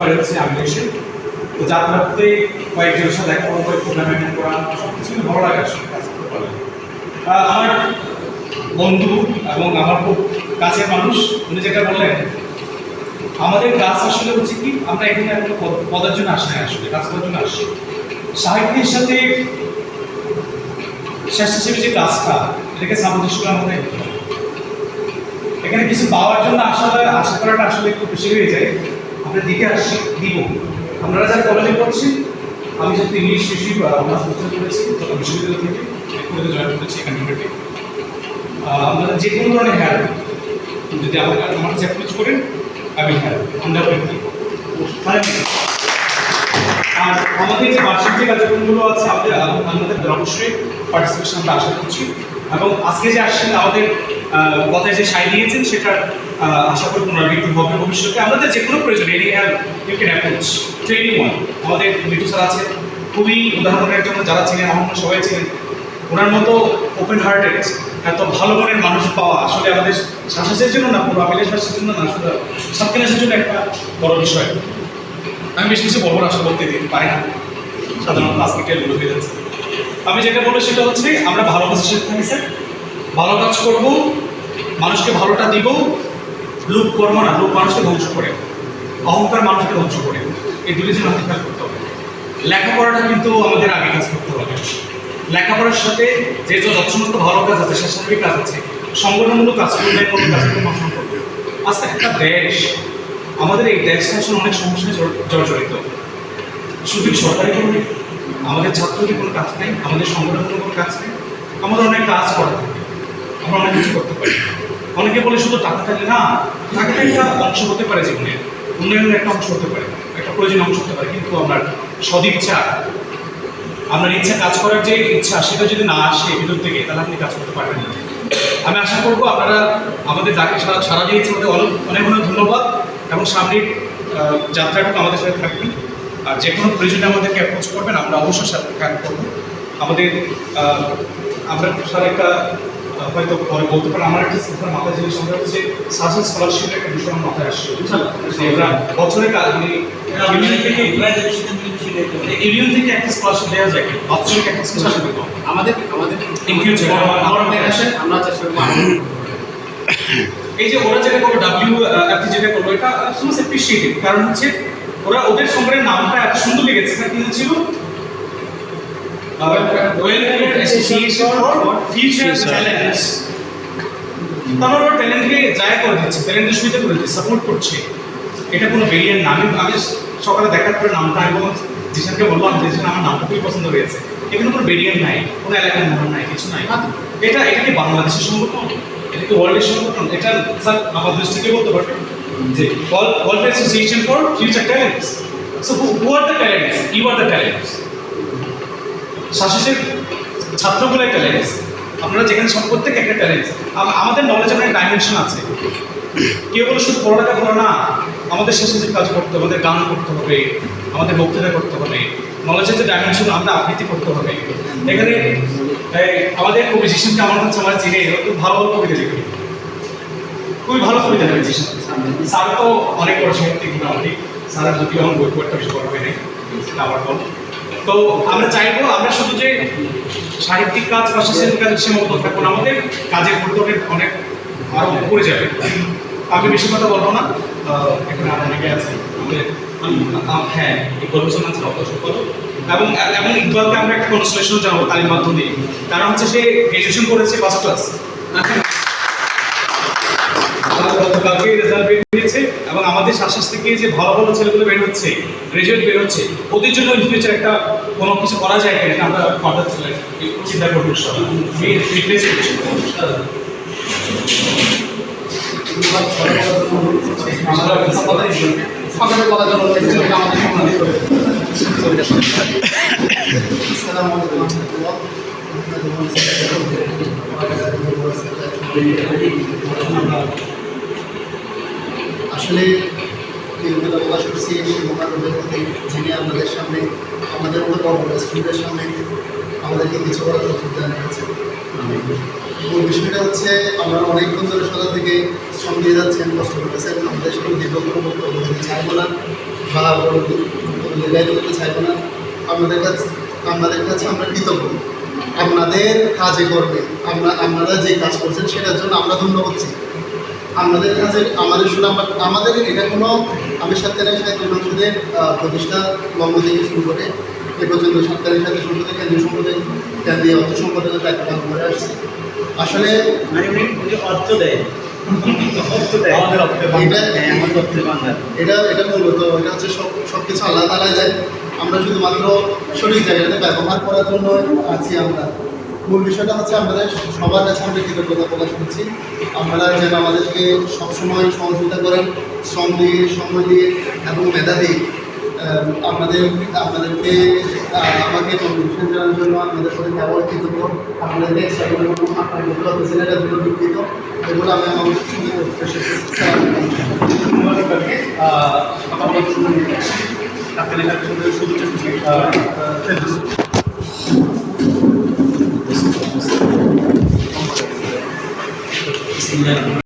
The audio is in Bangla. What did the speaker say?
পরে আমার বন্ধু এবং আমার খুব কাছের মানুষ, উনি যেটা বললেন, আমাদের কাজ আসলে হচ্ছে কি, আমরা এখানে পদ- পদের জন্য আসি আসলে, কাজ করার জন্য আসি। সাহিত্যের সাথে স্বেচ্ছাসেবী যে কাজটা এটাকে সামঞ্জস্য মধ্যে এখানে কিছু পাওয়ার জন্য আশা আশা করাটা আসলে একটু বেশি হয়ে যায়। আমরা দিকে আসছি, দিব। আপনারা যারা কলেজে পড়ছি আমি যেহেতু ইংলিশ বিষয় অনার্স মাস্টার করেছি তত বিশ্ববিদ্যালয় থেকে কলেজে জয়েন করেছি এখানে আপনারা যে কোনো ধরনের হেল্প যদি আমার আমার কাছে অ্যাপ্রোচ করেন, আমি হেল্প আমরা আর আমাদের যে বার্ষিক যে কার্যক্রমগুলো আছে, আমাদের আমাদের অবশ্যই পার্টিসিপেশন আমরা আশা করছি। এবং আজকে যে আসছেন আমাদের কথায় যে সাই দিয়েছেন সেটা আহ, আশা করি পুনরাবৃত্তি হবে ভবিষ্যতে। আমাদের যে কোনো প্রয়োজন any have you can approach training one আমাদের মিটু স্যার আছে খুবই উদাহরণের জন্য যারা ছিলেন আমার সবাই ছিলেন ওনার মতো ওপেন হার্টেড এত ভালো মনের মানুষ পাওয়া আসলে আমাদের শ্বাসের জন্য না পুরো আপিলেশবাসীর জন্য না শুধু সাবকিনাসের জন্য একটা বড় বিষয়। আমি বেশ কিছু বলব না আসলে বলতে পারি না। সাধারণত আজকে টেলগুলো হয়ে যাচ্ছে। আমি যেটা বলব সেটা হচ্ছে আমরা ভালো কাজের সাথে থাকি স্যার ভালো কাজ করব মানুষকে ভালোটা দিব লোক করব না লোক মানুষকে ধ্বংস করে অহংকার মানুষকে ধ্বংস করে এই দুটি জিনিস আমাদের করতে হবে। লেখাপড়াটা কিন্তু আমাদের আগে কাজ করতে হবে। লেখাপড়ার সাথে যে যত সমস্ত ভালো কাজ আছে, স্বেচ্ছাসেবী কাজ আছে, সংগঠনমূলক কাজ করবে কোনো কাজ করবে মানুষ করবে আজকে একটা দেশ। আমাদের এই দেশটা আসলে অনেক সমস্যায় জর্জরিত। শুধু সরকারি কোনো আমাদের ছাত্রদের কোনো কাজ নেই, আমাদের সংগঠনের কোনো কাজ নেই। আমাদের অনেক কাজ করা। আমরা অনেক কিছু করতে পারি। অনেকে বলে শুধু টাকা থাকলে না, টাকাটা একটা অংশ হতে পারে জীবনে। উন্নয়নের একটা অংশ হতে পারে, একটা প্রয়োজনীয় অংশ হতে পারে, কিন্তু আপনার সদিচ্ছা আপনার ইচ্ছা কাজ করার যে ইচ্ছা, সেটা যদি না আসে ভিতর থেকে, তাহলে আপনি কাজ করতে পারবেন না। আমি আশা করব আপনারা আমাদের যাকে সারা সারা দিয়েছে আমাদের অনেক অনেক ধন্যবাদ। এবং সামনের যাত্রাটুকু আমাদের সাথে থাকবেন। আর যে কোনো প্রয়োজনে আমাদেরকে অ্যাপ্রোচ করবেন, আমরা অবশ্যই সাথে কাজ করব আমাদের আমরা স্যার একটা হয়তো পরে বলতে পারেন। আমার একটা চিন্তার মাথায় জিনিস আমরা হচ্ছে সাসেন স্কলারশিপের একটা বিষয় আমার মাথায় আসছে আমরা বছরে কাজ মানে ইউনিয়ন থেকে একটা স্কলারশিপ দেওয়া যায় বাৎসরিক একটা স্কলারশিপ দেবো আমাদের আমাদের আমার- মনে চেষ্টা করব এই যে ওরা যেটা ডাব্লিউ আপনি যেটা করব এটা সমস্ত কারণ হচ্ছে ওরা ওদের সংগ্রহের নামটা এত সুন্দর লেগেছে না কিন্তু ছিল ফর ফিউচার ট্যালেন্টস তারপর ওরা ট্যালেন্টকে জায়গা করে ট্যালেন্টের সুবিধা করে সাপোর্ট করছে। এটা কোনো বেরিয়ার না। আমি দেখার পরে নামটা আমি আমার নামটা খুবই পছন্দ হয়েছে। এখানে কোনো বেরিয়ার নাই, কোনো এলাকার নাম নাই, কিছু নাই। এটা এটা কি বাংলাদেশের সংগঠন? এটা কি ওয়ার্ল্ডের সংগঠন? এটা স্যার আমার বলতে পারবেন যে world association future talents so who are the are the talents শাসিসের ছাত্রগুলোই ট্যালেন্টস আপনারা যেখানে সব প্রত্যেক একটা ট্যালেন্টস আমাদের নলেজের অনেক ডাইমেনশন আছে। কেউ বলে শুধু পড়ালেখা পড়া না, আমাদের যে কাজ করতে হবে, আমাদের গান করতে হবে, আমাদের বক্তৃতা করতে হবে। নলেজের যে ডাইমেনশন আমরা আবৃত্তি করতে হবে। এখানে আমাদের কবি জিশনকে আমার কাছে আমার ও খুব ভালো ভালো কবিতা লিখে। খুবই ভালো কবিতা লিখে। জিশন স্যার তো অনেক সাহিত্যিক, মোটামুটি। স্যারের যদিও আমার বই পড়তে বেশি পড়া নাই, আমার তো আমরা চাইব, আমরা শুধু যে সাহিত্যিক কাজ বা সাংস্কৃতিক কাজের সীমাবদ্ধ থাকব না, আমাদের কাজের পরিধি অনেক আরও উপরে যাবে। আমি বেশি কথা বলব না। এখানে আরও অনেকে আছে। হ্যাঁ ইকবাল হোসেন আছে, অবশ্যই করো এবং এবং ইকবালকে আমরা একটা কনসলেশন জানাব তালিম মাধ্যমে কারণ হচ্ছে সে গ্রাজুয়েশন করেছে ফার্স্ট ক্লাস গতকালকে রেজাল্ট আমাদের শ্বাস থেকে যে ভালো ভালো ছেলেগুলো বের হচ্ছে রেজাল্ট বের হচ্ছে, ওদের জন্য ইন ফিউচার একটা কোনো কিছু করা যায় কিনা আমরা ফার্দার চিন্তা করব রিপ্লেস করছি। করছি এই মোকাবেলার প্রতি যিনি আমাদের সামনে, আমাদের মতো স্টুডেন্টের সামনে আমাদেরকে কিছু করার তথ্য জানিয়েছেন। মূল বিষয়টা হচ্ছে, আমরা অনেকক্ষণ ধরে সকাল থেকে শ্রম দিয়ে যাচ্ছেন, কষ্ট করতেছেন। আমাদের সামনে দীর্ঘক্ষণ বক্তব্য দিতে চাইব না বা লেগাই করতে চাইব না আমাদের কাছে আপনাদের কাছে আমরা কৃতজ্ঞ। আপনাদের কাজে করবে আমরা, আপনারা যে কাজ করছেন, সেটার জন্য আমরা ধন্যবাদ চাই আমাদের কাছে আমাদের শুনে আমার আমাদের এটা কোনো আমি সাতকালীন সাহিত্য সংসদের প্রতিষ্ঠা লগ্ন থেকে শুরু করে এ পর্যন্ত সাতকালীন সাহিত্য সংসদের কেন্দ্রীয় সম্পাদক কেন্দ্রীয় অর্থ সম্পাদকের দায়িত্ব পালন করে আসছে। আসলে মানে অর্থ দেয়। ভাণ্ডার। হ্যাঁ, এটা এটা মূলত এটা হচ্ছে সব সব কিছু আল্লাহ তালা যায় আমরা শুধুমাত্র সঠিক জায়গাতে ব্যবহার করার জন্য আছি আমরা। মূল বিষয়টা হচ্ছে আমাদের সবার কাছে আমরা কৃতজ্ঞতা প্রকাশ করছি। আপনারা যেন আমাদেরকে সবসময় সহযোগিতা করেন, শ্রম দিয়ে সময় দিয়ে এবং মেধা দিয়ে আপনাদের, আপনাদেরকে আমাকে কন্ট্রিবিউশন জানার জন্য আপনাদের সাথে ব্যবহার কৃতজ্ঞ। কোনো আপনার জন্য দুঃখিত। এগুলো আমি আমার সঙ্গে শেষ করছি sin